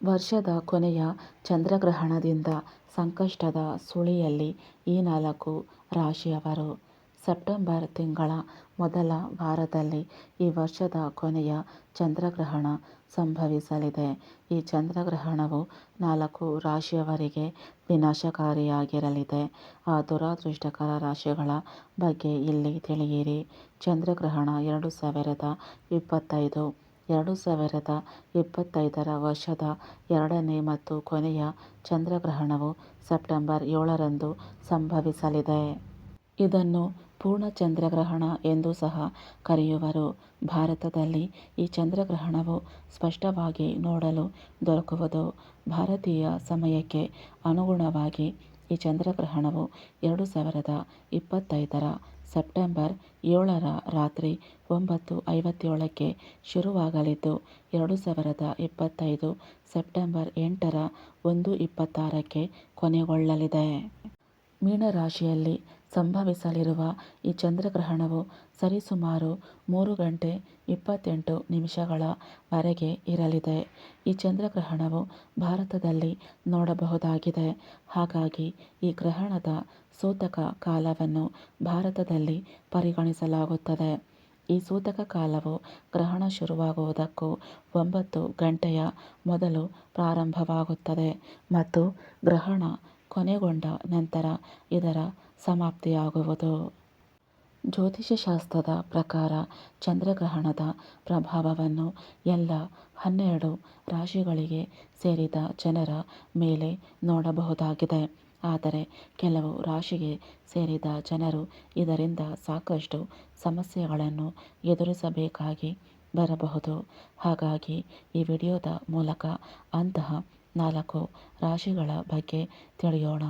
ವರ್ಷದ ಕೊನೆಯ ಚಂದ್ರಗ್ರಹಣದಿಂದ ಸಂಕಷ್ಟದ ಸುಳಿಯಲ್ಲಿ ಈ ನಾಲ್ಕು ರಾಶಿಯವರು. ಸೆಪ್ಟೆಂಬರ್ ತಿಂಗಳ ಮೊದಲ ವಾರದಲ್ಲಿ ಈ ವರ್ಷದ ಕೊನೆಯ ಚಂದ್ರಗ್ರಹಣ ಸಂಭವಿಸಲಿದೆ. ಈ ಚಂದ್ರಗ್ರಹಣವು ನಾಲ್ಕು ರಾಶಿಯವರಿಗೆ ವಿನಾಶಕಾರಿಯಾಗಿರಲಿದೆ. ಆ ದುರಾದೃಷ್ಟಕರ ರಾಶಿಗಳ ಬಗ್ಗೆ ಇಲ್ಲಿ ತಿಳಿಯಿರಿ. ಚಂದ್ರಗ್ರಹಣ ಎರಡು ಸಾವಿರದ ಇಪ್ಪತ್ತೈದು ಎರಡು ಸಾವಿರದ ಇಪ್ಪತ್ತೈದರ ವರ್ಷದ ಎರಡನೇ ಮತ್ತು ಕೊನೆಯ ಚಂದ್ರಗ್ರಹಣವು ಸೆಪ್ಟೆಂಬರ್ ಏಳರಂದು ಸಂಭವಿಸಲಿದೆ. ಇದನ್ನು ಪೂರ್ಣ ಚಂದ್ರಗ್ರಹಣ ಎಂದು ಸಹ ಕರೆಯುವರು. ಭಾರತದಲ್ಲಿ ಈ ಚಂದ್ರಗ್ರಹಣವು ಸ್ಪಷ್ಟವಾಗಿ ನೋಡಲು ದೊರಕುವುದು. ಭಾರತೀಯ ಸಮಯಕ್ಕೆ ಅನುಗುಣವಾಗಿ ಈ ಚಂದ್ರಗ್ರಹಣವು ಎರಡು ಸಾವಿರದ ಇಪ್ಪತ್ತೈದರ ಸೆಪ್ಟೆಂಬರ್ ಏಳರ ರಾತ್ರಿ ಒಂಬತ್ತು ಐವತ್ತೇಳಕ್ಕೆ ಶುರುವಾಗಲಿದ್ದು ಎರಡು ಸಾವಿರದ ಇಪ್ಪತ್ತೈದು ಸೆಪ್ಟೆಂಬರ್ ಎಂಟರ ಒಂದು ಇಪ್ಪತ್ತಾರಕ್ಕೆ ಕೊನೆಗೊಳ್ಳಲಿದೆ. ಮೀನರಾಶಿಯಲ್ಲಿ ಸಂಭವಿಸಲಿರುವ ಈ ಚಂದ್ರಗ್ರಹಣವು ಸರಿಸುಮಾರು ಮೂರು ಗಂಟೆ ಇಪ್ಪತ್ತೆಂಟು ನಿಮಿಷಗಳ ವರೆಗೆ ಇರಲಿದೆ. ಈ ಚಂದ್ರಗ್ರಹಣವು ಭಾರತದಲ್ಲಿ ನೋಡಬಹುದಾಗಿದೆ. ಹಾಗಾಗಿ ಈ ಗ್ರಹಣದ ಸೂತಕ ಕಾಲವನ್ನು ಭಾರತದಲ್ಲಿ ಪರಿಗಣಿಸಲಾಗುತ್ತದೆ. ಈ ಸೂತಕ ಕಾಲವು ಗ್ರಹಣ ಶುರುವಾಗುವುದಕ್ಕೂ ಒಂಬತ್ತು ಗಂಟೆಯ ಮೊದಲು ಪ್ರಾರಂಭವಾಗುತ್ತದೆ ಮತ್ತು ಗ್ರಹಣ ಕೊನೆಗೊಂಡ ನಂತರ ಇದರ ಸಮಾಪ್ತಿಯಾಗುವುದು. ಜ್ಯೋತಿಷ್ಯಶಾಸ್ತ್ರದ ಪ್ರಕಾರ ಚಂದ್ರಗ್ರಹಣದ ಪ್ರಭಾವವನ್ನು ಎಲ್ಲ ಹನ್ನೆರಡು ರಾಶಿಗಳಿಗೆ ಸೇರಿದ ಜನರ ಮೇಲೆ ನೋಡಬಹುದಾಗಿದೆ. ಆದರೆ ಕೆಲವು ರಾಶಿಗೆ ಸೇರಿದ ಜನರು ಇದರಿಂದ ಸಾಕಷ್ಟು ಸಮಸ್ಯೆಗಳನ್ನು ಎದುರಿಸಬೇಕಾಗಿ ಬರಬಹುದು. ಹಾಗಾಗಿ ಈ ವಿಡಿಯೋದ ಮೂಲಕ ಅಂತಹ ನಾಲ್ಕು ರಾಶಿಗಳ ಬಗ್ಗೆ ತಿಳಿಯೋಣ.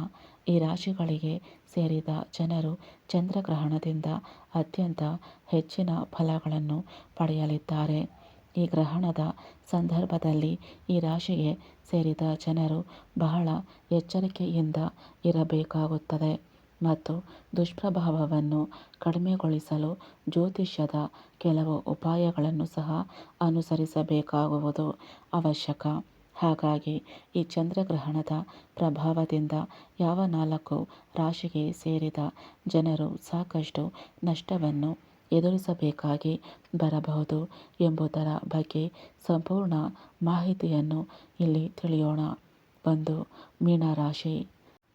ಈ ರಾಶಿಗಳಿಗೆ ಸೇರಿದ ಜನರು ಚಂದ್ರಗ್ರಹಣದಿಂದ ಅತ್ಯಂತ ಹೆಚ್ಚಿನ ಫಲಗಳನ್ನು ಪಡೆಯಲಿದ್ದಾರೆ. ಈ ಗ್ರಹಣದ ಸಂದರ್ಭದಲ್ಲಿ ಈ ರಾಶಿಗೆ ಸೇರಿದ ಜನರು ಬಹಳ ಎಚ್ಚರಿಕೆಯಿಂದ ಇರಬೇಕಾಗುತ್ತದೆ ಮತ್ತು ದುಷ್ಪ್ರಭಾವವನ್ನು ಕಡಿಮೆಗೊಳಿಸಲು ಜ್ಯೋತಿಷ್ಯದ ಕೆಲವು ಉಪಾಯಗಳನ್ನು ಸಹ ಅನುಸರಿಸಬೇಕಾಗುವುದು ಅವಶ್ಯಕ. ಹಾಗಾಗಿ ಈ ಚಂದ್ರಗ್ರಹಣದ ಪ್ರಭಾವದಿಂದ ಯಾವ ನಾಲ್ಕು ರಾಶಿಗೆ ಸೇರಿದ ಜನರು ಸಾಕಷ್ಟು ನಷ್ಟವನ್ನು ಎದುರಿಸಬೇಕಾಗಿ ಬರಬಹುದು ಎಂಬುದರ ಬಗ್ಗೆ ಸಂಪೂರ್ಣ ಮಾಹಿತಿಯನ್ನು ಇಲ್ಲಿ ತಿಳಿಯೋಣ. ಒಂದು ಮೀನರಾಶಿ.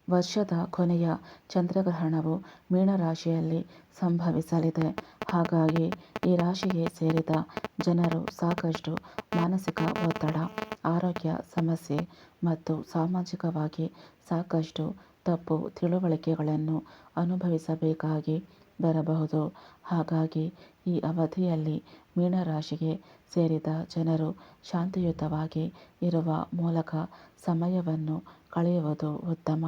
ವರ್ಷದ ಕೊನೆಯ ಚಂದ್ರಗ್ರಹಣವು ಮೀನರಾಶಿಯಲ್ಲಿ ಸಂಭವಿಸಲಿದೆ. ಹಾಗಾಗಿ ಈ ರಾಶಿಗೆ ಸೇರಿದ ಜನರು ಸಾಕಷ್ಟು ಮಾನಸಿಕ ಒತ್ತಡ, ಆರೋಗ್ಯ ಸಮಸ್ಯೆ ಮತ್ತು ಸಾಮಾಜಿಕವಾಗಿ ಸಾಕಷ್ಟು ತಪ್ಪು ತಿಳುವಳಿಕೆಗಳನ್ನು ಅನುಭವಿಸಬೇಕಾಗಿ ಬರಬಹುದು. ಹಾಗಾಗಿ, ಈ ಅವಧಿಯಲ್ಲಿ ಮೀನರಾಶಿಗೆ ಸೇರಿದ ಜನರು ಶಾಂತಿಯುತವಾಗಿ ಇರುವ ಮೂಲಕ ಸಮಯವನ್ನು ಕಳೆಯುವುದು ಉತ್ತಮ.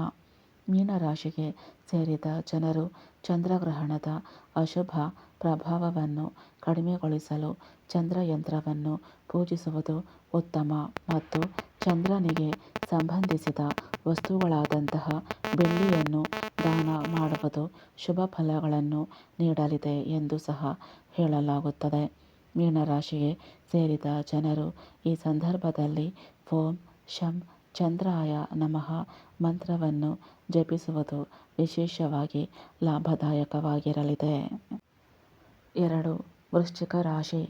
ಮೀನರಾಶಿಗೆ ಸೇರಿದ ಜನರು ಚಂದ್ರಗ್ರಹಣದ ಅಶುಭ ಪ್ರಭಾವವನ್ನು ಕಡಿಮೆಗೊಳಿಸಲು ಚಂದ್ರಯಂತ್ರವನ್ನು ಪೂಜಿಸುವುದು ಉತ್ತಮ ಮತ್ತು ಚಂದ್ರನಿಗೆ ಸಂಬಂಧಿಸಿದ ವಸ್ತುಗಳಾದಂತಹ ಬೆಳ್ಳಿಯನ್ನು ದಾನ ಮಾಡುವುದು ಶುಭ ಫಲಗಳನ್ನು ನೀಡಲಿದೆ ಎಂದು ಸಹ ಹೇಳಲಾಗುತ್ತದೆ. ಮೀನರಾಶಿಗೆ ಸೇರಿದ ಜನರು ಈ ಸಂದರ್ಭದಲ್ಲಿ ಓಂ ಶಂ ಚಂದ್ರಾಯ ನಮಃ ಮಂತ್ರವನ್ನು ಜಪಿಸುವುದು ವಿಶೇಷವಾಗಿ ಲಾಭದಾಯಕವಾಗಿರಲಿದೆ. ಎರಡು, ವೃಶ್ಚಿಕ ರಾಶಿ.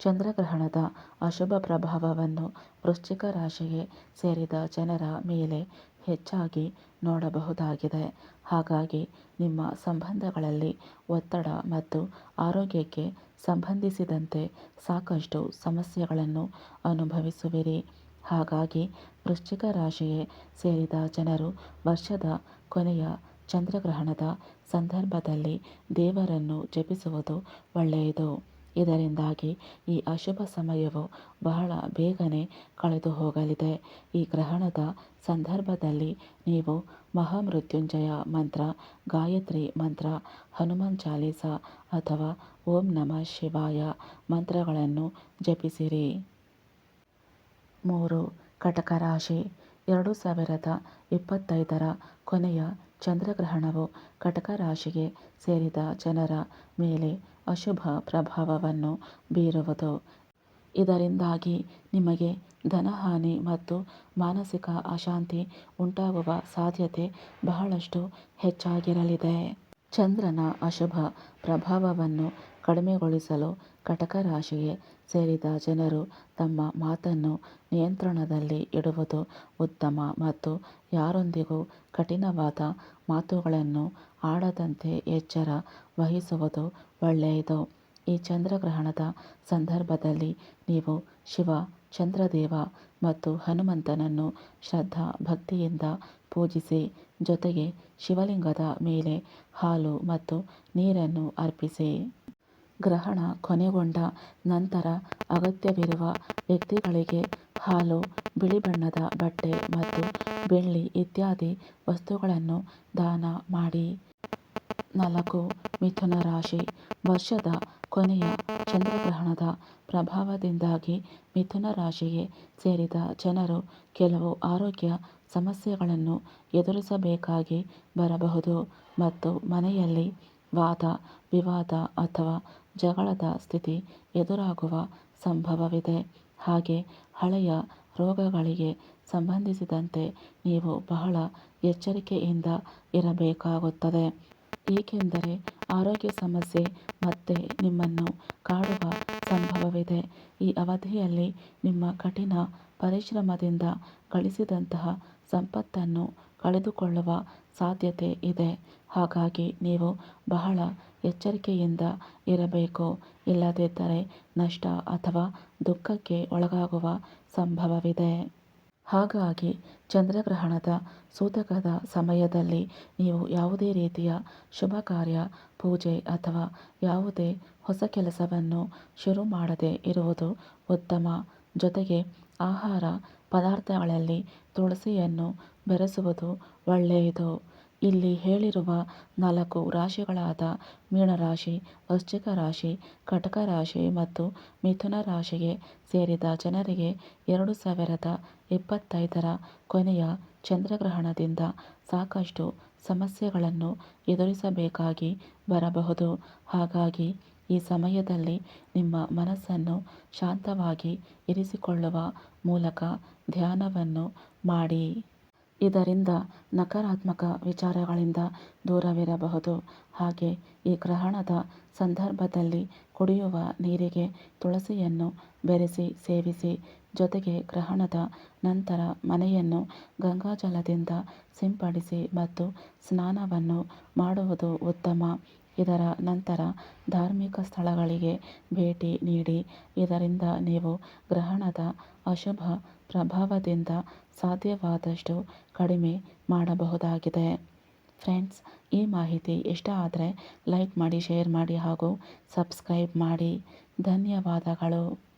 ಚಂದ್ರಗ್ರಹಣದ ಅಶುಭ ಪ್ರಭಾವವನ್ನು ವೃಶ್ಚಿಕ ರಾಶಿಗೆ ಸೇರಿದ ಜನರ ಮೇಲೆ ಹೆಚ್ಚಾಗಿ ನೋಡಬಹುದಾಗಿದೆ. ಹಾಗಾಗಿ ನಿಮ್ಮ ಸಂಬಂಧಗಳಲ್ಲಿ ಒತ್ತಡ ಮತ್ತು ಆರೋಗ್ಯಕ್ಕೆ ಸಂಬಂಧಿಸಿದಂತೆ ಸಾಕಷ್ಟು ಸಮಸ್ಯೆಗಳನ್ನು ಅನುಭವಿಸುವಿರಿ. ಹಾಗಾಗಿ ವೃಶ್ಚಿಕ ರಾಶಿಗೆ ಸೇರಿದ ಜನರು ವರ್ಷದ ಕೊನೆಯ ಚಂದ್ರಗ್ರಹಣದ ಸಂದರ್ಭದಲ್ಲಿ ದೇವರನ್ನು ಜಪಿಸುವುದು ಒಳ್ಳೆಯದು. ಇದರಿಂದಾಗಿ ಈ ಅಶುಭ ಸಮಯವು ಬಹಳ ಬೇಗನೆ ಕಳೆದು ಹೋಗಲಿದೆ ಈ ಗ್ರಹಣದ ಸಂದರ್ಭದಲ್ಲಿ ನೀವು ಮಹಾಮೃತ್ಯುಂಜಯ ಮಂತ್ರ, ಗಾಯತ್ರಿ ಮಂತ್ರ, ಹನುಮಾನ್ ಚಾಲೀಸ ಅಥವಾ ಓಂ ನಮಃ ಶಿವಾಯ ಮಂತ್ರಗಳನ್ನು ಜಪಿಸಿರಿ. ಮೂರು ಕಟಕ ರಾಶಿ. ಎರಡು ಸಾವಿರದ ಇಪ್ಪತ್ತೈದರ ಕೊನೆಯ ಚಂದ್ರಗ್ರಹಣವು ಕಟಕ ರಾಶಿಗೆ ಸೇರಿದ ಜನರ ಮೇಲೆ ಅಶುಭ ಪ್ರಭಾವವನ್ನು ಬೀರುವುದು. ಇದರಿಂದಾಗಿ ನಿಮಗೆ ಧನಹಾನಿ ಮತ್ತು ಮಾನಸಿಕ ಅಶಾಂತಿ ಉಂಟಾಗುವ ಸಾಧ್ಯತೆ ಬಹಳಷ್ಟು ಹೆಚ್ಚಾಗಿರಲಿದೆ ಚಂದ್ರನ ಅಶುಭ ಪ್ರಭಾವವನ್ನು ಕಡಿಮೆಗೊಳಿಸಲು ಕಟಕ ರಾಶಿಗೆ ಸೇರಿದ ಜನರು ತಮ್ಮ ಮಾತನ್ನು ನಿಯಂತ್ರಣದಲ್ಲಿ ಇಡುವುದು ಉತ್ತಮ ಮತ್ತು ಯಾರೊಂದಿಗೂ ಕಠಿಣವಾದ ಮಾತುಗಳನ್ನು ಆಡದಂತೆ ಎಚ್ಚರ ವಹಿಸುವುದು ಒಳ್ಳೆಯದು. ಈ ಚಂದ್ರಗ್ರಹಣದ ಸಂದರ್ಭದಲ್ಲಿ ನೀವು ಶಿವ ಚಂದ್ರದೇವ ಮತ್ತು ಹನುಮಂತನನ್ನು ಶ್ರದ್ಧಾ ಭಕ್ತಿಯಿಂದ ಪೂಜಿಸಿ ಜೊತೆಗೆ ಶಿವಲಿಂಗದ ಮೇಲೆ ಹಾಲು ಮತ್ತು ನೀರನ್ನು ಅರ್ಪಿಸಿ. ಗ್ರಹಣ ಕೊನೆಗೊಂಡ ನಂತರ ಅಗತ್ಯವಿರುವ ವ್ಯಕ್ತಿಗಳಿಗೆ ಹಾಲು, ಬಿಳಿ ಬಣ್ಣದ ಬಟ್ಟೆ ಮತ್ತು ಬೆಳ್ಳಿ ಇತ್ಯಾದಿ ವಸ್ತುಗಳನ್ನು ದಾನ ಮಾಡಿ. ನಾಲ್ಕು ಮಿಥುನ ರಾಶಿ, ವರ್ಷದ ಕೊನೆಯ ಚಂದ್ರಗ್ರಹಣದ ಪ್ರಭಾವದಿಂದಾಗಿ ಮಿಥುನ ರಾಶಿಗೆ ಸೇರಿದ ಜನರು ಕೆಲವು ಆರೋಗ್ಯ ಸಮಸ್ಯೆಗಳನ್ನು ಎದುರಿಸಬೇಕಾಗಿ ಬರಬಹುದು ಮತ್ತು ಮನೆಯಲ್ಲಿ ವಾದ, ವಿವಾದ ಅಥವಾ ಜಗಳದ ಸ್ಥಿತಿ ಎದುರಾಗುವ ಸಂಭವವಿದೆ. ಹಾಗೆ ಹಳೆಯ ರೋಗಗಳಿಗೆ ಸಂಬಂಧಿಸಿದಂತೆ ನೀವು ಬಹಳ ಎಚ್ಚರಿಕೆಯಿಂದ ಇರಬೇಕಾಗುತ್ತದೆ. ಏಕೆಂದರೆ ಆರೋಗ್ಯ ಸಮಸ್ಯೆ ಮತ್ತೆ ನಿಮ್ಮನ್ನು ಕಾಡುವ ಸಂಭವವಿದೆ. ಈ ಅವಧಿಯಲ್ಲಿ ನಿಮ್ಮ ಕಠಿಣ ಪರಿಶ್ರಮದಿಂದ ಗಳಿಸಿದಂತಹ ಸಂಪತ್ತನ್ನು ಕಳೆದುಕೊಳ್ಳುವ ಸಾಧ್ಯತೆ ಇದೆ. ಹಾಗಾಗಿ ನೀವು ಬಹಳ ಎಚ್ಚರಿಕೆಯಿಂದ ಇರಬೇಕು. ಇಲ್ಲದಿದ್ದರೆ ನಷ್ಟ ಅಥವಾ ದುಃಖಕ್ಕೆ ಒಳಗಾಗುವ ಸಂಭವವಿದೆ. ಹಾಗಾಗಿ ಚಂದ್ರಗ್ರಹಣದ ಸೂತಕದ ಸಮಯದಲ್ಲಿ ನೀವು ಯಾವುದೇ ರೀತಿಯ ಶುಭ ಕಾರ್ಯ, ಪೂಜೆ ಅಥವಾ ಯಾವುದೇ ಹೊಸ ಕೆಲಸವನ್ನು ಶುರು ಮಾಡದೇ ಇರುವುದು ಉತ್ತಮ. ಜೊತೆಗೆ ಆಹಾರ ಪದಾರ್ಥಗಳಲ್ಲಿ ತುಳಸಿಯನ್ನು ಬೆರೆಸುವುದು ಒಳ್ಳೆಯದು. ಇಲ್ಲಿ ಹೇಳಿರುವ ನಾಲ್ಕು ರಾಶಿಗಳಾದ ಮೀನರಾಶಿ, ವೃಶ್ಚಿಕ ರಾಶಿ, ಕಟಕ ರಾಶಿ ಮತ್ತು ಮಿಥುನ ರಾಶಿಗೆ ಸೇರಿದ ಜನರಿಗೆ ಎರಡು ಸಾವಿರದ ಇಪ್ಪತ್ತೈದರ ಕೊನೆಯ ಚಂದ್ರಗ್ರಹಣದಿಂದ ಸಾಕಷ್ಟು ಸಮಸ್ಯೆಗಳನ್ನು ಎದುರಿಸಬೇಕಾಗಿ ಬರಬಹುದು. ಹಾಗಾಗಿ ಈ ಸಮಯದಲ್ಲಿ ನಿಮ್ಮ ಮನಸ್ಸನ್ನು ಶಾಂತವಾಗಿ ಇರಿಸಿಕೊಳ್ಳುವ ಮೂಲಕ ಧ್ಯಾನವನ್ನು ಮಾಡಿ. ಇದರಿಂದ ನಕಾರಾತ್ಮಕ ವಿಚಾರಗಳಿಂದ ದೂರವಿರಬಹುದು. ಹಾಗೆ ಈ ಗ್ರಹಣದ ಸಂದರ್ಭದಲ್ಲಿ ಕುಡಿಯುವ ನೀರಿಗೆ ತುಳಸಿಯನ್ನು ಬೆರೆಸಿ ಸೇವಿಸಿ, ಜೊತೆಗೆ ಗ್ರಹಣದ ನಂತರ ಮನೆಯನ್ನು ಗಂಗಾಜಲದಿಂದ ಸಿಂಪಡಿಸಿ ಮತ್ತು ಸ್ನಾನವನ್ನು ಮಾಡುವುದು ಉತ್ತಮ. ಇದರ ನಂತರ ಧಾರ್ಮಿಕ ಸ್ಥಳಗಳಿಗೆ ಭೇಟಿ ನೀಡಿ, ಇದರಿಂದ ನೀವು ಗ್ರಹಣದ ಅಶುಭ ಪ್ರಭಾವದಿಂದ ಸಾಧ್ಯವಾದಷ್ಟು ಕಡಿಮೆ ಮಾಡಬಹುದಾಗಿದೆ. ಫ್ರೆಂಡ್ಸ್, ಈ ಮಾಹಿತಿ ಇಷ್ಟ ಆದರೆ ಲೈಕ್ ಮಾಡಿ, ಶೇರ್ ಮಾಡಿ ಹಾಗೂ ಸಬ್ಸ್ಕ್ರೈಬ್ ಮಾಡಿ. ಧನ್ಯವಾದಗಳು.